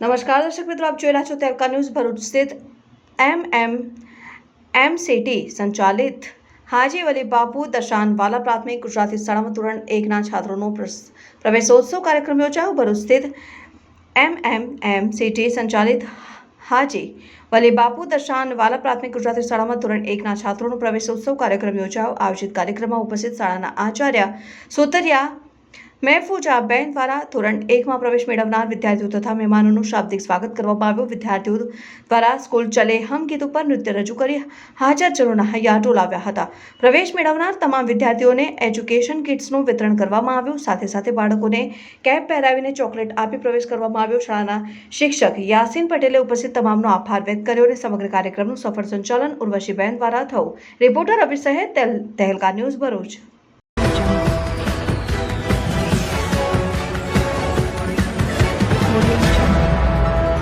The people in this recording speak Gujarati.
નમસ્કાર દર્શક મિત્રો, આપ જોઈ રહ્યા છો તેલકા ન્યૂઝ ભરૂચ સ્થિત એમ એમ એમ સિટી સંચાલિત હાજી વલી બાપુ દશાનવાલા પ્રાથમિક ગુજરાતી શાળામાં ધોરણ એકના છાત્રોનો પ્રવેશોત્સવ કાર્યક્રમ યોજાયો. ભરૂચ સ્થિત એમ એમ એમ સિટી સંચાલિત હાજી વલી બાપુ દર્શાનવાલા પ્રાથમિક ગુજરાતી શાળામાં ધોરણ એકના છાત્રોનો પ્રવેશોત્સવ કાર્યક્રમ યોજાયો. આયોજિત કાર્યક્રમમાં ઉપસ્થિત શાળાના આચાર્ય સોતરિયા મહેફૂજાબેન દ્વારા ધોરણ એકમાં પ્રવેશ મેળવનાર વિદ્યાર્થીઓ તથા મહેમાનોનું શાબ્દિક સ્વાગત કરવામાં આવ્યું. વિદ્યાર્થીઓ દ્વારા સ્કૂલ ચલે હમ ગીત ઉપર નૃત્ય રજૂ કરી હાજર જનોના હૈયા ટોલાવ્યા હતા. પ્રવેશ મેળવનાર તમામ વિદ્યાર્થીઓને એજ્યુકેશન કિટ્સનું વિતરણ કરવામાં આવ્યું. સાથે સાથે બાળકોને કેપ પહેરાવીને ચોકલેટ આપી પ્રવેશ કરવામાં આવ્યો. શાળાના શિક્ષક યાસીન પટેલે ઉપસ્થિત તમામનો આભાર વ્યક્ત કર્યો અને સમગ્ર કાર્યક્રમનું સફળ સંચાલન ઉર્વશીબેન દ્વારા થયું. Reporter Abhishek Tehelka News Bharuch.